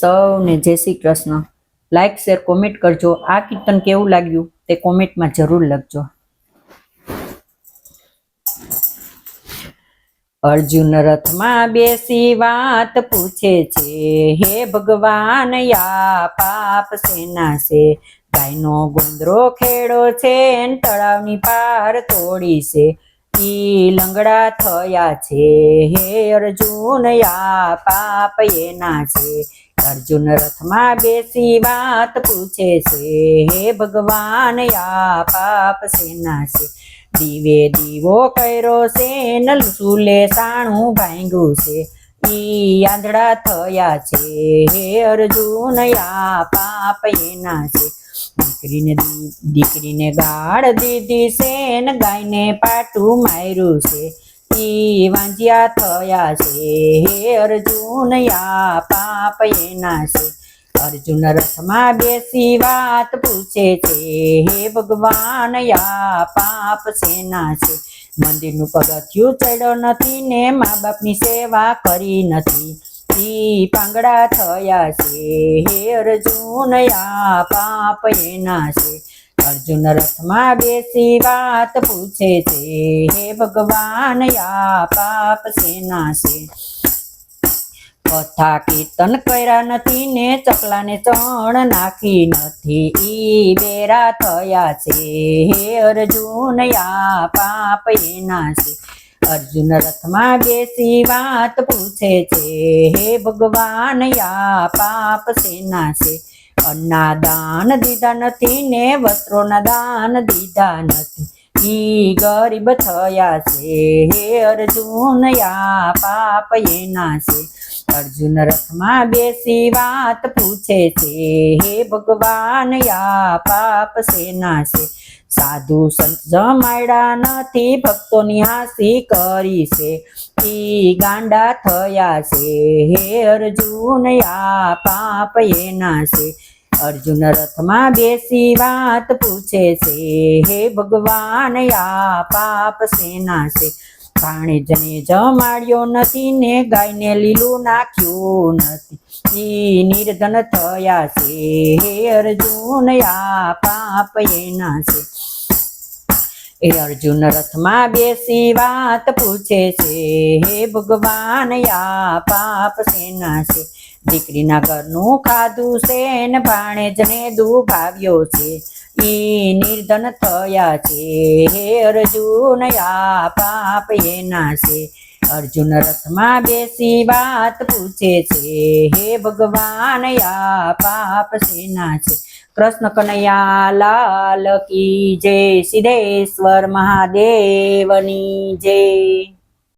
સૌને જય Shri Krishna. Like share comment કરજો. આ કીર્તન કેવું લાગ્યું તે કોમેન્ટમાં જરૂર લખજો. અર્જુન રથમાં બેસી વાત પૂછે છે, હે ભગવાન, યા પાપ સેના છે? ગાયનો ગુંદરો ખેડો છે તળાવની પાર તોડી છે. ઈ લંગડા થયા છે. હે અર્જુન, યા પાપ એના છે. અર્જુન રથમાં બેસી વાત પૂછે છે. હે ભગવાન, યા પાપ સેના છે. દીવે દીવો કર્યો નલ ચૂલે સાણું ભાંગ્યું છે. ઈ આંધળા થયા છે. હે અર્જુન, યા પાપ એના છે. દીકરીને દીકરીને ગાળ દીધી છે ને ગાયને પાટું માર્યું છે. ઈ વાંજ્યા થયા છે. હે અર્જુન, યા પાપ એના છે. અર્જુન રથમાં બેસી વાત પૂછે છે. હે ભગવાન, યા પાપ સેના છે. મંદિરનું પગથિયું ચડ્યો નથી ને મા બાપની સેવા કરી નથી. ઈ પાંગડા થયા છે. હે અર્જુન, યા પાપ એના છે. અર્જુન રથમાં બેસી વાત પૂછે છે. હે ભગવાન, યા પાપ સેના છે? કથા કીર્તન કર્યા નથી ને ચકલાને ચણ નાખી નથી. ઈ બેરા થયા છે. હે અર્જુન, યા પાપ એના છે. અર્જુન રથમાં બેસી વાત પૂછે છે? હે ભગવાન, યા પાપ સેના છે? અન્ના દાન દીધા નથી ને વસ્ત્રોના દાન દીધા નથી. ઈ ગરીબ થયા છે. હે અર્જુન, યા પાપ એના છે? અર્જુન રથમાં બેસી વાત પૂછે છે? હે ભગવાન, યા પાપ સેના છે? સાધુ સંત જમાડ્યા નથી, ભક્તોની હાસી કરી છે. ઈ ગાંડા થયા છે. હે અર્જુન, યા પાપ એના છે. અર્જુન રથમાં બેસી વાત પૂછે છે. હે ભગવાન, યા પાપ સેના છે. ભાણેજને જમાડ્યો નથી ને ગાયને લીલું નાખ્યું નથી. ઈ નિર્ધન થયા છે. હે અર્જુન, યા પાપ એના છે. એ અર્જુન રથમાં બેસી વાત પૂછે છે, હે ભગવાન, યા પાપ સેના છે? દીકરીના ઘરનું ખાધું છે ને ભાણેજને દુભાવ્યો છે. ઈ નિર્ધન થયા છે. હે અર્જુન, યા પાપ એના છે? અર્જુન રથમાં બેસી વાત પૂછે છે, હે ભગવાન, યા પાપ સેના છે? કૃષ્ણ કનૈયા લાલ કી જય સિદ્ધેશ્વર મહાદેવની જય.